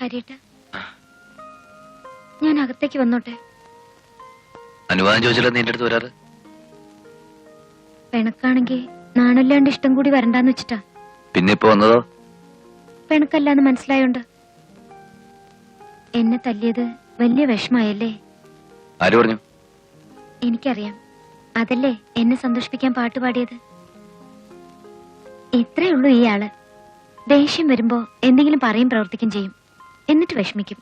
ഹരിയേട്ട ഞാൻ അകത്തേക്ക് വന്നോട്ടെ. അനുവാദം ചോദിച്ചില്ല നിന്റെ അടുത്ത് വരാറ്? പിണക്കാണെങ്കി നാണല്ലാണ്ട് ഇഷ്ടം കൂടി വരണ്ടാന്ന് വെച്ചിട്ടാ. പിന്നെ ഇപ്പൊ വന്നതോ? പെണക്കല്ലാന്ന് മനസ്സിലായോണ്ട്. എന്നെ തല്ലിയത് വലിയ വിഷമായല്ലേ ആര് പറഞ്ഞു? എനിക്കറിയാം. അതല്ലേ എന്നെ സന്തോഷിപ്പിക്കാൻ പാട്ട് പാടിയത്? ഇത്രേ ഉള്ളൂ ഈ ആൾ. ദേഷ്യം വരുമ്പോ എന്തെങ്കിലും പറയും പ്രവർത്തിക്കും ചെയ്യും. എന്നിട്ട് വിഷമിക്കും.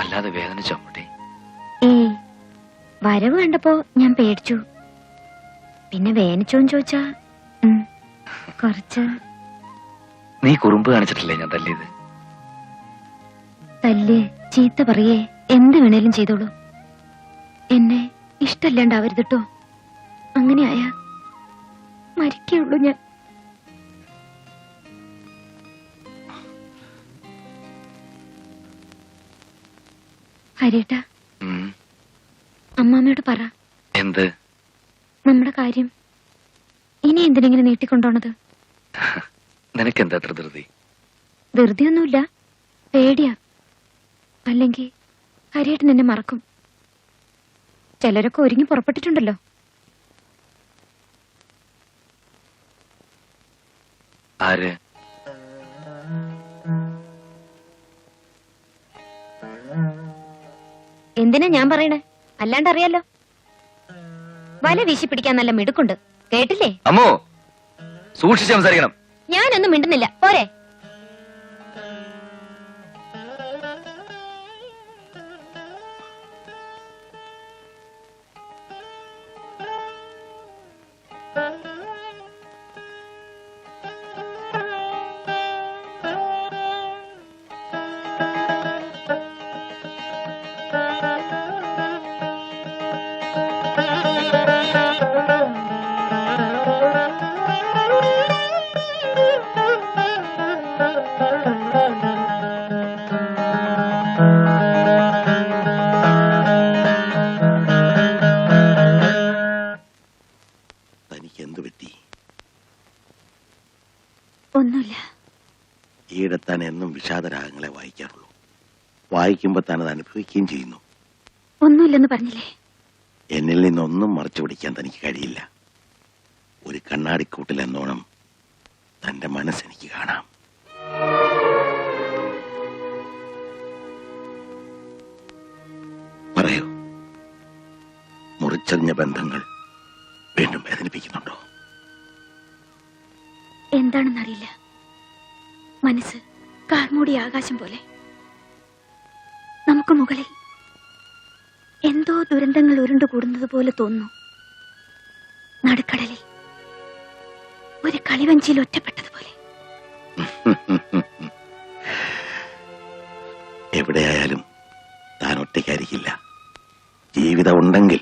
അല്ലാതെ വേദനിച്ചോ അമ്മൂട്ടി ഏയ് വരവ് കണ്ടപ്പോ ഞാൻ പേടിച്ചു. പിന്നെ വേനിച്ചോന്ന് ചോദിച്ചാ കുറച്ച്. നീ കുറുമ്പ് കാണിച്ചിട്ടില്ലേ ഞാൻ തല്ലിയത്? തല്ലേ ചീത്ത പറയേ എന്ത് വേണേലും ചെയ്തോളൂ. എന്നെ ഇഷ്ടല്ലാണ്ടാവരുത് കേട്ടോ അങ്ങനെയായ മരിക്കുള്ളൂ ഞാൻ. ഹരിയേട്ടാ. അമ്മാമ്മയോട് പറ. എന്ത്? നമ്മുടെ കാര്യം. ഇനി എന്തിനെങ്കിലും നീട്ടിക്കൊണ്ടോണത് നിനക്കെന്താ അത്ര ധൃതി? ധൃതിയൊന്നുമില്ല പേടിയാ. അല്ലെങ്കിൽ ഹരിയേട്ടൻ എന്നെ മറക്കും. ചിലരൊക്കെ ഒരുങ്ങി പുറപ്പെട്ടിട്ടുണ്ടല്ലോ. ആര്? എന്തിനാ ഞാൻ പറയണേ? അല്ലാണ്ട് അറിയാലോ വല വീശി പിടിക്കാൻ നല്ല മിടുക്കുണ്ട്. കേട്ടില്ലേ? അമ്മോ സൂക്ഷിച്ച് സംസാരിക്കണം. ഞാനൊന്നും മിണ്ടുന്നില്ല. പോരെ. വിഷാദരാഗങ്ങളെ വായിക്കാറുള്ളൂ. വായിക്കുമ്പോൾ താൻ അത് അനുഭവിക്കുകയും ചെയ്യുന്നു. ഒന്നുമില്ലെന്ന് പറഞ്ഞില്ലേ? എന്നിൽ നിന്നൊന്നും മറച്ചു പിടിക്കാൻ തനിക്ക് കഴിയില്ല. ഒരു കണ്ണാടിക്കൂട്ടിൽ എന്നോണം തന്റെ മനസ്സെനിക്ക് കാണാം. പറയൂ. മുറിച്ചറിഞ്ഞ ബന്ധങ്ങൾ വീണ്ടും വേദനിപ്പിക്കുന്നുണ്ടോ? എന്താണെന്നറിയില്ല. മനസ്സ് കാർമൂടി ആകാശം പോലെ. നമുക്ക് മുകളിൽ എന്തോ ദുരന്തങ്ങൾ ഉരുണ്ടുകൂടുന്നത് പോലെ തോന്നുന്നു. നടുക്കടലിൽ ഒരു കളിവഞ്ചിയിൽ ഒറ്റപ്പെട്ടതുപോലെ എവിടെയായാലും താൻ ഒറ്റയ്ക്കായിരിക്കില്ല. ജീവിതം ഉണ്ടെങ്കിൽ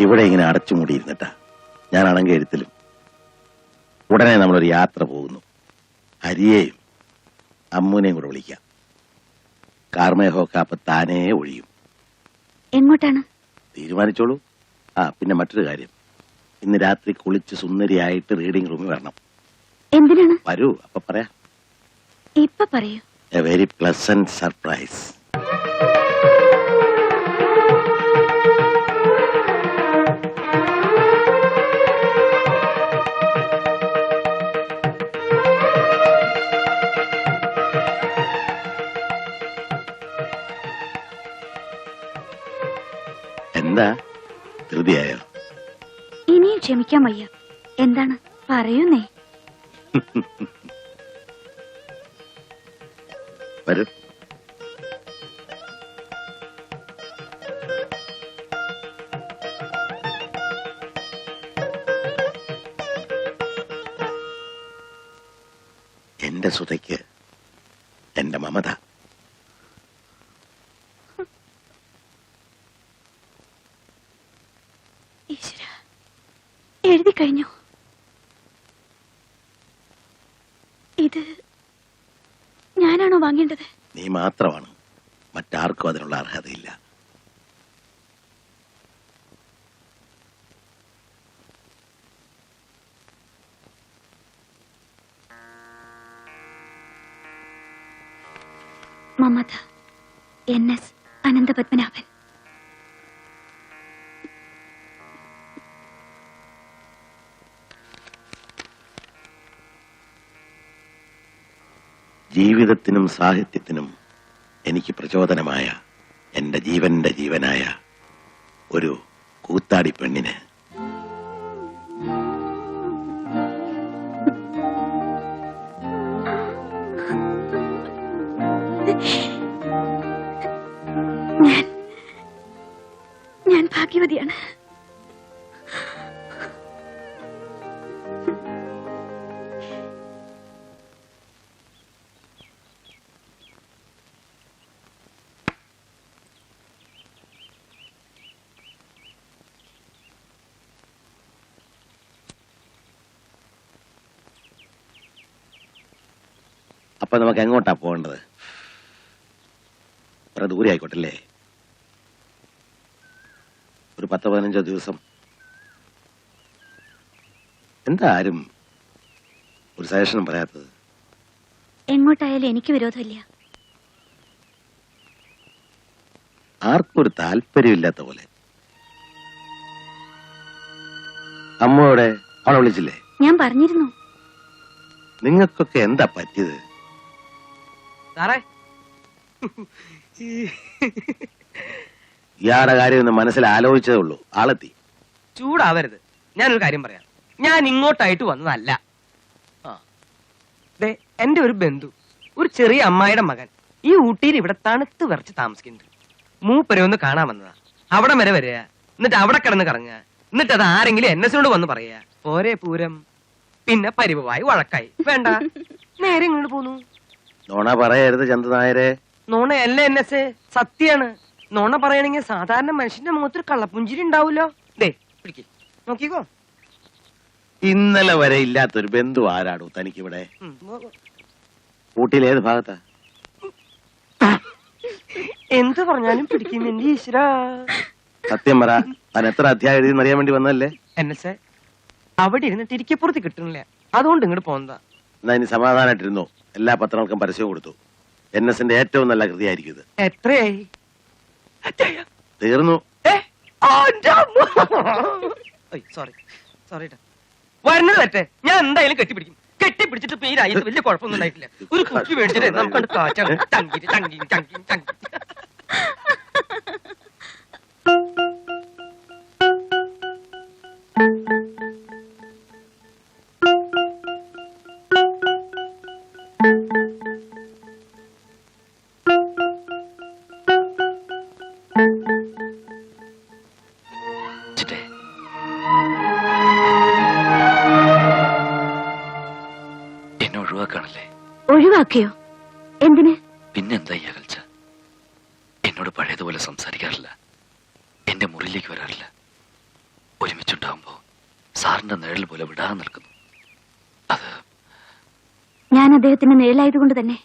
ഇവിടെ ഇങ്ങനെ അടച്ചുമൂടിയിരുന്നിട്ടാ. ഞാനാണെങ്കിൽ എഴുത്തിലും ഉടനെ നമ്മളൊരു യാത്ര പോകുന്നു. ഹരിയെയും അമ്മുവിനെയും കൂടെ വിളിക്കാം. കാർമേഹമൊക്കെ അപ്പൊ താനേ ഒഴിയും. എങ്ങോട്ടാണ്? തീരുമാനിച്ചോളൂ. ആ പിന്നെ മറ്റൊരു കാര്യം. ഇന്ന് രാത്രി കുളിച്ച് സുന്ദരിയായിട്ട് റീഡിംഗ് റൂമിൽ വരണം. എന്തിനാണ്? വരൂ അപ്പൊ പറയാ. ഇപ്പൊ പറയൂ. എ വെരി പ്ലസന്റ് സർപ്രൈസ് എന്താ? ധൃതിയായോ? ഇനിയും ക്ഷമിക്കാൻ വയ്യ. എന്താണ്? പറയൂന്നേ. വരൂ. എന്റെ സുതയ്ക്ക് എന്റെ മമത. ഈശ്വര എഴുതി കഴിഞ്ഞു. ഇത് ഞാനാണോ വാങ്ങേണ്ടത് നീ മാത്രമാണ്. മറ്റാർക്കും അതിനുള്ള അർഹതയില്ല. Mamata N S Ananthapadmanabhan. ജീവിതത്തിനും സാഹിത്യത്തിനും എനിക്ക് പ്രചോദനമായ എന്റെ ജീവന്റെ ജീവനായ ഒരു കൂത്താടി പെണ്ണിന്. ഞാൻ ഭാഗ്യവതിയാണ്. അപ്പൊ നമുക്ക് എങ്ങോട്ടാ പോകേണ്ടത്? അത്ര ദൂരെ ആയിക്കോട്ടല്ലേ? ഒരു പത്ത് പതിനഞ്ചോ ദിവസം. എന്താ ആരും ഒരു സജഷനും പറയാത്തത്? എങ്ങോട്ടായാലും എനിക്ക് വിരോധമില്ല. ആർക്കും ഒരു താല്പര്യമില്ലാത്ത പോലെ? അമ്മയോടെ അവളെ വിളിച്ചില്ലേ? ഞാൻ പറഞ്ഞിരുന്നു. നിങ്ങൾക്കൊക്കെ എന്താ പറ്റിയത്? സാറേ. ഇയാളുടെ കാര്യം ഒന്ന് മനസ്സിൽ ആലോചിച്ചതേ ഉള്ളൂ. ആളെത്തി. ചൂടാവരുത്. ഞാനൊരു കാര്യം പറയാം. ഞാൻ ഇങ്ങോട്ടായിട്ട് വന്നതല്ല. ആ. ദേ എന്റെ ഒരു ബന്ധു ഒരു ചെറിയ അമ്മായിയുടെ മകൻ ഈ ഊട്ടിയിൽ ഇവിടെ തണുത്ത് വിറച്ച് താമസിക്കുന്നുണ്ട്. മൂപ്പരെ ഒന്ന് കാണാൻ വന്നതാ. അവിടെ വരെ വരിക. എന്നിട്ട് അവിടെ കിടന്ന് കറങ്ങുക. എന്നിട്ട് അത് ആരെങ്കിലും എൻ എസിനോട് വന്ന് പറയുക. പോരെ പൂരം. പിന്നെ പരിവായി വഴക്കായി. വേണ്ട. നേരെ ഇങ്ങോട്ട് പോന്നു. നോണ പറയരുത് ചന്ദനായരെ നോണയല്ല എൻ എസ് സത്യാണ്. നോണ പറയണെങ്കിൽ സാധാരണ മനുഷ്യന്റെ മുഖത്തൊരു കള്ളപ്പുഞ്ചിരി ഉണ്ടാവൂലോ? ദേ പിടിക്ക്. നോക്കിക്കോ. ഇന്നലെ വരെ ഇല്ലാത്തൊരു ബന്ധു ആരാടു തനിക്കിവിടെ. ഊട്ടിയിൽ ഏത് ഭാഗത്താ? എന്ത് പറഞ്ഞാലും പിടിക്കുന്നുണ്ട് ഈശ്വര. സത്യം പറ താൻ എത്ര അധ്യായം എഴുതി അറിയാൻ വേണ്ടി വന്നല്ലേ എൻ എസ് അവിടെ ഇരുന്നിട്ട് ഇരിക്കപ്പുറത്ത് കിട്ടണില്ല. അതുകൊണ്ട് ഇങ്ങോട്ട് പോന്നതാ. എന്നാ ഇനി സമാധാനമായിട്ടിരുന്നു എല്ലാ പത്രങ്ങൾക്കും പരസ്യം കൊടുത്തു. എൻ എസിന്റെ ഏറ്റവും നല്ല കൃതിയായിരിക്കും ഇത്. എത്രയായി. തീർന്നു. Sorry sorry. വരുന്നത് തെറ്റേ ഞാൻ എന്തായാലും കെട്ടിപ്പിടിക്കും. കെട്ടിപ്പിടിച്ചിട്ട് പേരായി വലിയ കുഴപ്പമൊന്നും ഉണ്ടായിട്ടില്ല. ഒരു കുട്ടി മേടിച്ചിട്ട് നമുക്ക് കാറ്റാണ് ടങ്കി ടങ്കി ടങ്കി ടങ്കി ഒഴിവാക്കിയോ എന്തിന്? പിന്നെന്താ ഈ അകൽച്ച? എന്നോട് പഴയതുപോലെ സംസാരിക്കാറില്ല. എന്റെ മുറിയിലേക്ക് വരാറില്ല. ഒരുമിച്ചുണ്ടാവുമ്പോ സാറിന്റെ നിഴൽ പോലെ വിടാതെ നിൽക്കുന്നു. അത് ഞാൻ അദ്ദേഹത്തിന്റെ നിഴലായതുകൊണ്ട് തന്നെ.